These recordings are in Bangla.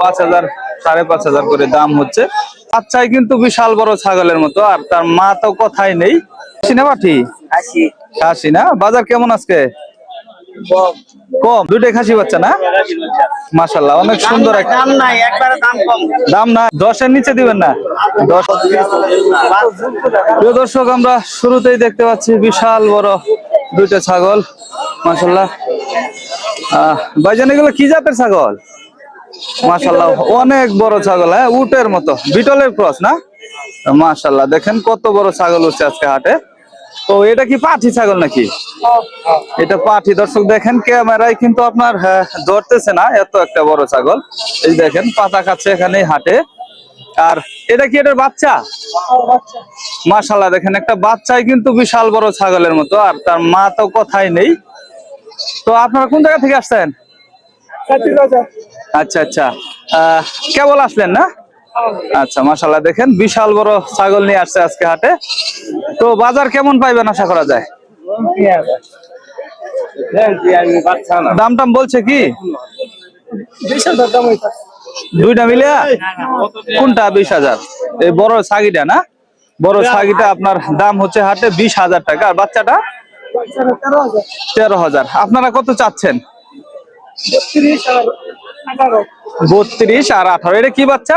পাঁচ হাজার সাড়ে পাঁচ হাজার করে দাম হচ্ছে। বাচ্চাই কিন্তু বিশাল বড় ছাগলের মতো আর তার মা তো কথাই নেই। সিনে পাঠি খাসি। না? বাজার কেমন আজকে? কম। দুটাই খাসি বাচ্চা না? মাশাল্লাহ অনেক সুন্দর দাম না দশের নিচে দিবেন না? প্রিয় দর্শক আমরা শুরুতেই দেখতে পাচ্ছি বিশাল বড় দুইটা ছাগল। মাশাল্লাহ আহ ভাইজান এগুলো কি জাতের ছাগল? মাশাল্লাহ অনেক বড় ছাগল হ্যাঁ উটের মতো বিটলের ক্রস না? মাশাল্লাহ দেখেন কত বড় ছাগল উঠছে আজকে হাটে। তো এটা কি পাঠি ছাগল নাকি? এটা পাঠি দর্শক দেখেন ক্যামেরায় কিন্তু আপনার হ্যাঁ, ধরতেছে না এত একটা বড় ছাগল। এই দেখেন পাতা খাচ্ছে এখানে হাটে। আর এটা কি এটার বাচ্চা? মাশাল্লাহ দেখেন একটা বাচ্চাই কিন্তু বিশাল বড় ছাগলের মতো আর তার মা তো কথাই নেই। তো আপনারা কোন জায়গা থেকে আসছেন? আচ্ছা আচ্ছা আহ, কেবল আসলেন না? আচ্ছা মাশাল্লাহ দেখেন বিশাল বড় ছাগল নিয়ে আসছে আজকে হাটে। তো বাজার কেমন পাইবেন আশা করা যায়? দাম টাম বলছে কি? দুইটা মিলে? কোনটা? বিশ হাজার। এই বড় ছাগিটা না? বড় ছাগিটা আপনার দাম হচ্ছে হাটে বিশ হাজার টাকা। আর বাচ্চাটা? তেরো হাজার। আপনারা কত চাচ্ছেন? বত্রিশ আর আঠারো। এটা কি বাচ্চা?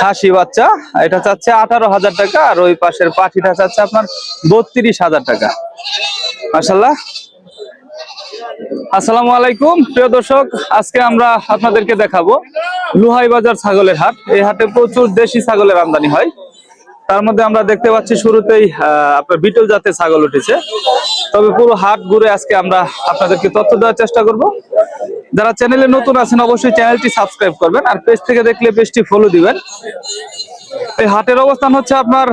খাসি বাচ্চা। এটা চাচ্ছে আঠারো হাজার টাকা, আর ওই পাশের পাখিটা চাচ্ছে আপনার বত্রিশ হাজার টাকা। মাসাল্লাহ আসসালামু আলাইকুম। প্রিয় দর্শক, আজকে আমরা আপনাদেরকে দেখাবো লুহাই বাজার ছাগলের হাট। এই হাটে প্রচুর দেশি ছাগলের আমদানি হয়। তার মধ্যে আমরা দেখতে পাচ্ছি শুরুতেই আপনার বিটল জাতের ছাগল উঠেছে। তবে পুরো হাট ঘুরে আজকে আমরা আপনাদেরকে তথ্য দেওয়ার চেষ্টা করব। যারা চ্যানেলে নতুন আছেন, অবশ্যই চ্যানেলটি সাবস্ক্রাইব করবেন আর পেজ থেকে দেখলে পেজটি ফলো দিবেন। এই হাটের অবস্থান হচ্ছে আপনার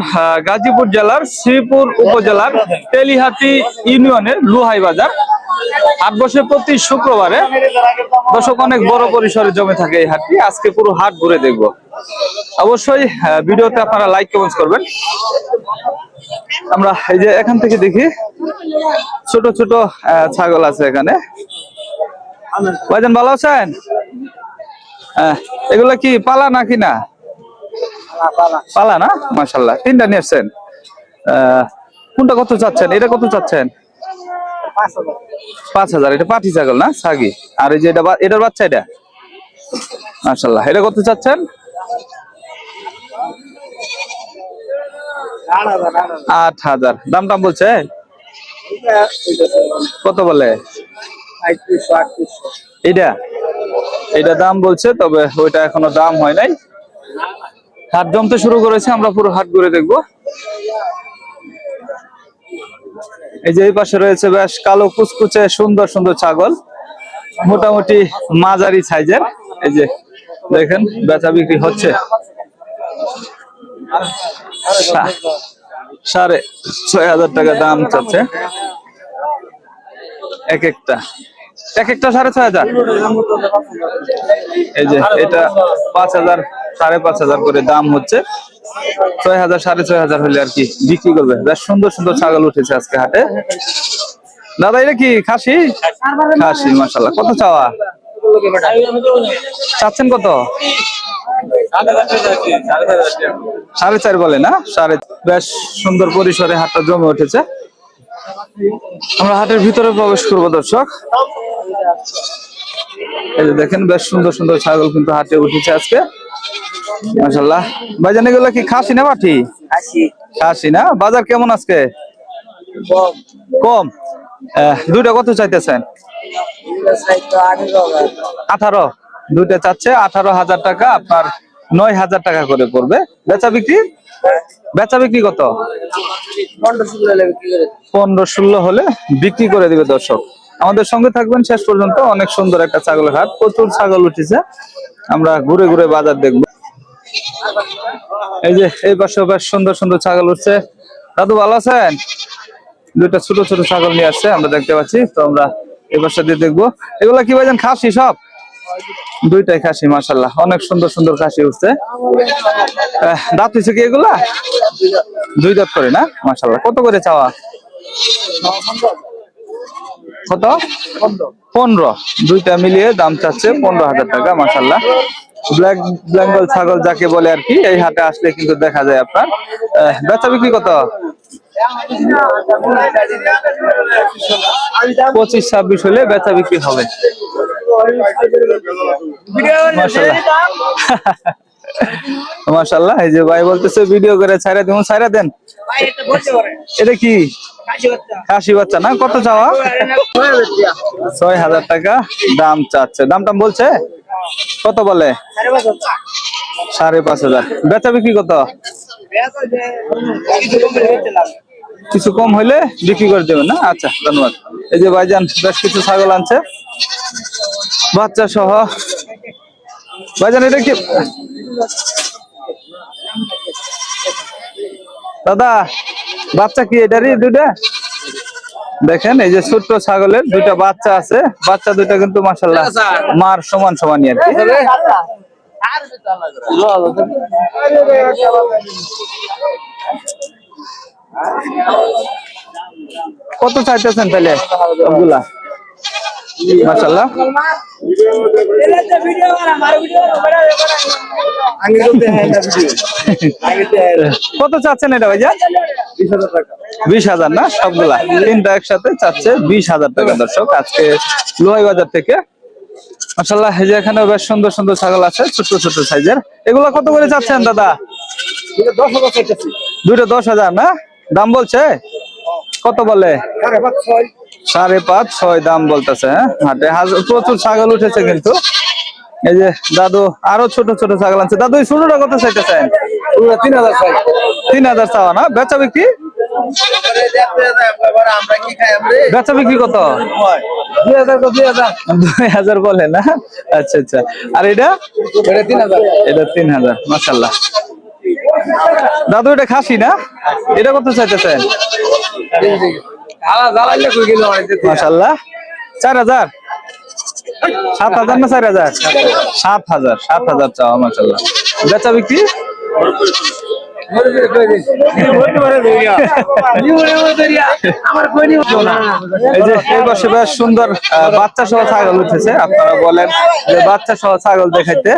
গাজীপুর জেলার শ্রীপুর উপজেলার তেলিহাটি ইউনিয়নের লুহাই বাজার। হাট প্রতি শুক্রবারে দর্শক অনেক বড় পরিসরে জমে থাকে এই হাটটি। আজকে পুরো হাট ঘুরে দেখব। অবশ্যই ভিডিওতে আপনারা লাইক কমেন্টস করবেন। আমরা এই যে এখান থেকে দেখি ছোট ছোট ছাগল আছে এখানে। ভালো আছেন? এগুলা কি পালা নাকি না? পালা না? মাসাল্লাহ তিনটা নিয়ে আসছেন। আহ, কোনটা কত চাচ্ছেন? এটা কত চাচ্ছেন? পাঁচ হাজার। এটা পাঠি ছাগল না? সাগি আর এই যে এটা এটার বাচ্চা এটা? মাসাল্লাহ এটা কত চাচ্ছেন? আট হাজার। দাম টাম বলছে? কত বলে? এটা এটা দাম বলছে, তবে ওইটা এখনও দাম হয় নাই। হাট জমতে শুরু করেছে, আমরা পুরো হাট ঘুরে দেখব। এই যে এই পাশে রয়েছে বেশ কালো কুচকুচে সুন্দর সুন্দর ছাগল, মোটামুটি মাঝারি সাইজের। এই যে দেখেন, বেচা বিক্রি হচ্ছে। সাড়ে ছয় হাজার টাকা দাম চলছে এক একটা। এক একটা সাড়ে ছয় হাজার। এই যে, এটা পাঁচ হাজার, সাড়ে পাঁচ হাজার করে দাম হচ্ছে। ছয় হাজার, সাড়ে ছয় হাজার হলে আর কি বিক্রি করবে। বেশ সুন্দর সুন্দর ছাগল উঠেছে আজকে হাটে। দাদা, এটা কি খাসি? খাসি মাসাল্লাহ কত চাওয়া? চাচ্ছেন কত? সাড়ে চার বলে না? সাড়ে বেশ সুন্দর পরিসরে হাটটা জমে উঠেছে। আমরা হাটের ভিতরে প্রবেশ করব দর্শক। এই যে দেখেন বেশ সুন্দর সুন্দর ছাগল কিন্তু হাটে উঠেছে আজকে। মাসাল্লাহ ভাইজান এগুলো কি খাসি না আশি খাসি। না? বাজার কেমন আজকে? কম। দুইটা কত চাইতেছেন? আঠারো। দুইটা চাচ্ছে আঠারো হাজার টাকা। আপনার নয় হাজার টাকা করে পড়বে। বেচা বিক্রি? বেচা বিক্রি কত? পনেরো ষোলো হলে বিক্রি করে দিবে দর্শক। আমাদের সঙ্গে থাকবেন শেষ পর্যন্ত অনেক সুন্দর একটা ছাগলের হাট। প্রচুর ছাগল উঠেছে। আমরা ঘুরে ঘুরে বাজার দেখব। এই যে এই পাশে বেশ সুন্দর সুন্দর ছাগল উঠছে। দাদু, ভালো আছেন? দুইটা ছোট ছোট ছাগল নিয়ে আসছে, আমরা দেখতে পাচ্ছি। তো আমরা এই পাশে দিয়ে দেখব। এগুলা কি ভাইজান খাসি সব? দুইটাই খাসি মাসাল্লাহ অনেক সুন্দর সুন্দর খাসি উঠছে। দাঁত হয়েছে কি এগুলা? দুই দাঁত করে না? মাসাল্লাহ কত করে চাওয়া? কত? পনেরো। দুইটা মিলিয়ে দাম চাচ্ছে পনেরো হাজার টাকা মাসাল্লাহ ব্ল্যাক বেঙ্গল ছাগল যাকে বলে আর কি, এই হাটে আসলে কিন্তু দেখা যায় আপনার। বেচা বিক্রি কত? পঁচিশ, ছাব্বিশ হলে বেচা বিক্রি হবে। মাশাল্লাহ এই যে ভাই বলতেছে ভিডিও করে ছাইরা দিন ছাইরা দেন। এটা কি? খাসি বাচ্চা না? কত চাওয়া? ছয় হাজার টাকা দাম চাচ্ছে। দাম টাম বলছে? কত বলে? সাড়ে পাঁচ হাজার। বেচা বিক্রি কত? কিছু কম হইলে বিক্রি করে দেবেন, না? আচ্ছা ধন্যবাদ। এই যে ভাইজান, বেশ কিছু ছাগল আনছে। বাচ্চা সহ। ভাইজান, এটা কি? দাদা, বাচ্চা কি এটারই দুইটা? দেখেন, এই যে ছোট্ট ছাগলের দুইটা বাচ্চা আছে। বাচ্চা দুইটা কিন্তু মাসাল্লাহ মার সমান সমানই আর কি। কত চাইতেছেন তাহলে? সবগুলা? মাসাল্লাহ কত চাচ্ছেন এটা ভাইজা বিশ হাজার না? সবগুলা। তিনটা একসাথে চাচ্ছে বিশ হাজার টাকা দর্শক। আজকে লোহাই বাজার থেকে। মাসাল্লাহ এই যে এখানে বেশ সুন্দর সুন্দর ছাগল আছে ছোট ছোট সাইজের। এগুলা কত করে চাচ্ছেন দাদা? দুইটা দশ হাজার না? দাম বলছে? কত বলে? সাড়ে পাঁচ ছয় দাম বলতেছে হ্যাঁ? হাটে হাজার প্রচুর ছাগল উঠেছে কিন্তু। এই যে দাদু আরও ছোট ছোট ছাগল আছে দাদু ছোটটা কত চাইতেছেন? তিন হাজার তিন হাজার চাওয়া না? বেচা বিক্রি? বেচা বিক্রি কত? দুই হাজার বলে না? আচ্ছা আচ্ছা। আর এটা? এটা তিন হাজার। এটা তিন হাজার মাসাল্লাহ দাদু এটা খাসি না? এটা কত চাইতেছেন দিতে মাসাল্লাহ চার হাজার? সাত হাজার না চার হাজার? সাত হাজার সাত হাজার চাওয়া মাসাল্লাহ বেচা বিক্রি? সুন্দর বাচ্চা সহ ছাগল উঠেছে। আপনারা বলেন যে বাচ্চা সহ ছাগল দেখাইতে।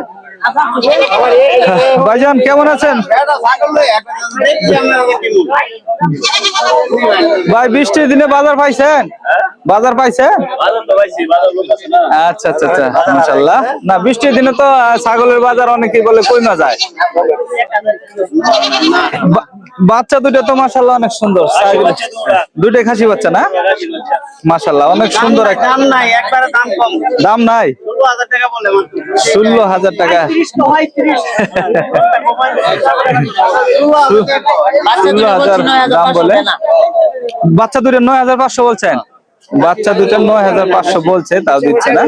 ভাইজান কেমন আছেন? ভাই বৃষ্টির দিনে বাজার পাইছেন? বাজার পাইছেন? না আচ্ছা আচ্ছা আচ্ছা মাশাল্লাহ না বৃষ্টির দিনে তো ছাগলের বাজার অনেকেই বলে কইমা যায়। বাচ্চা দুটো তো মাশাল্লাহ অনেক সুন্দর। দুটো খাসি বাচ্চা না? মাশাল্লাহ অনেক সুন্দর দাম নাই? ষোলো হাজার টাকা বলে ষোলো হাজার টাকা। ষোলো হাজার দাম বলে। বাচ্চা দুটো নয় হাজার পাঁচশো বলছেন? বাচ্চা দুটো নয় হাজার পাঁচশো বলছে তাও দিচ্ছে না।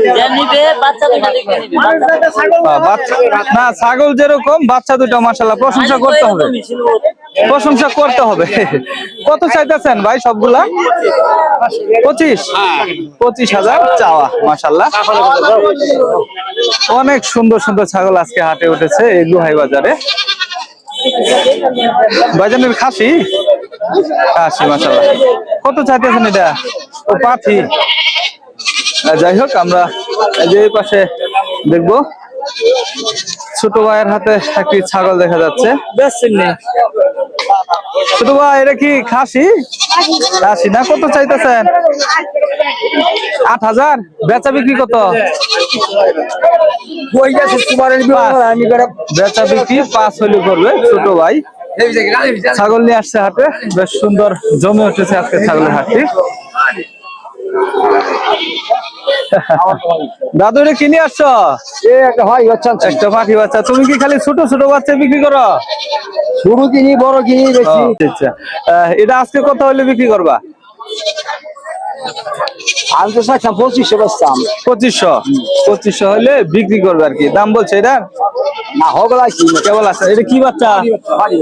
বাচ্চা না ছাগল যেরকম বাচ্চা দুটো মাসাল্লাহ প্রশংসা করতে হবে। প্রশংসা করতে হবে। কত চাইতেছেন ভাই সবগুলা? পঁচিশ। পঁচিশ হাজার চাওয়া মাসাল্লাহ অনেক সুন্দর সুন্দর ছাগল আজকে হাটে উঠেছে এই লুহাই বাজারে। বাজানের খাসি? খাসি মাসাল্লাহ কত চাইতেছেন এটা? ও পাঠি যাই হোক আমরা এই যে পাশে দেখব। ছোট ভাইয়ের হাতে একটি ছাগল দেখা যাচ্ছে। ছোট ভাই এটা কি খাসি? খাসি না কত চাইতেছেন? আট হাজার? বেচা বিক্রি কত? বেচা বিক্রি পাঁচ হইলে করবে ছোট ভাই। ছাগল নিয়ে আসছে হাটে। বেশ সুন্দর জমে উঠেছে আজকে ছাগলের হাটটি। দাদু এটা কিনে আসছো? একটা বাচ্চা একটা পাখি বাচ্চা। তুমি কি খালি ছোট ছোট বাচ্চা বিক্রি করো? শুরু কিনি বড় কিনি বেশি। আচ্ছা। এটা আজকে কত হলে বিক্রি করবা? আমি তো চাচ্ছিলাম পঁচিশশো বেচতাম। পঁচিশশো? পঁচিশশো হলে বিক্রি করবে আর কি। দাম বলছে এটার না কেবল আছে। এটা কি বাচ্চা?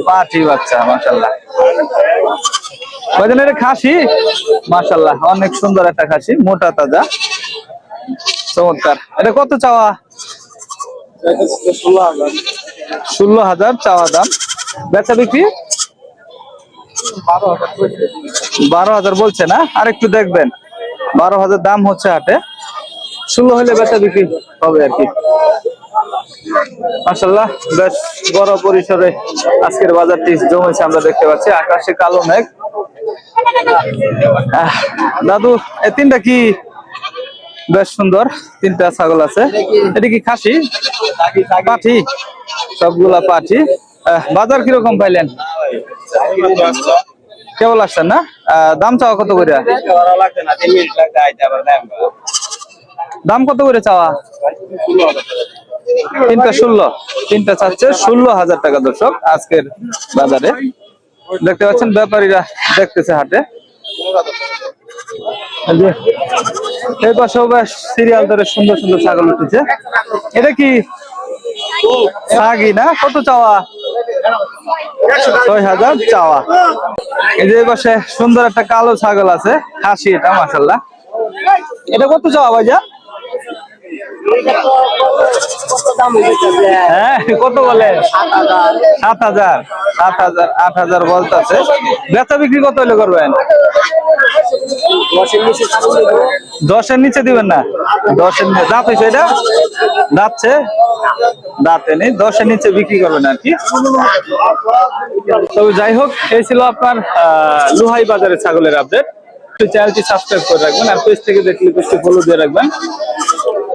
পাঠি বাচ্চা কয়দিন এটা খাসি? মাশাল্লাহ অনেক সুন্দর একটা খাসি, মোটা তাজা। চমৎকার। এটা কত চাওয়া? ষোলো হাজার চাওয়া দাম। বেচা বিক্রি? বারো হাজার বলছে না? আর একটু দেখবেন। বারো হাজার দাম হচ্ছে হাটে। ষোলো হলে বেচা বিক্রি হবে আর কি। মাসাল্লাহ বেশ বড় পরিসরে আজকের বাজারটি জমেছে আমরা দেখতে পাচ্ছি। আকাশে কালো মেঘ। দাদু, এই তিনটা কি বেশ সুন্দর? তিনটা ছাগল আছে। এটা কি খাসি? পাঠি। সবগুলা পাঠি। বাজার কীরকম পাইলেন? কেবল আসছেন না? দাম চাওয়া কত করে দাম কত করে চাওয়া? তিনটা ষোলো। তিনটা চাচ্ছে ষোলো হাজার টাকা দর্শক আজকের বাজারে। দেখতে পাচ্ছেন ব্যাপারীরা দেখতেছে হাটে। এই পাশেও বেশ সিরিয়াল ধরে সুন্দর সুন্দর ছাগল উঠেছে। এটা কি সাগি না? কত চাওয়া? ছয় হাজার চাওয়া। এই যে পাশে সুন্দর একটা কালো ছাগল আছে, খাসি এটা মাসাল্লাহ এটা কত চাওয়া ভাইজা হ্যাঁ কত বলে? সাত হাজার সাত হাজার, আট হাজার বলতেছে। বেচা বিক্রি কত হলে করবেন? দশের নিচে দিবেন না? দশের নিচে। দাঁত হয়েছে এটা? দাঁতছে দাঁতে নেই দশের নিচে বিক্রি করবেন আর কি। তবে যাই হোক, এই ছিল আপনার লুহাই বাজারের ছাগলের আপডেট চ্যানেলটি সাবস্ক্রাইব করে রাখবেন আর পেজ থেকে দেখলে পেজটি ফলো দিয়ে রাখবেন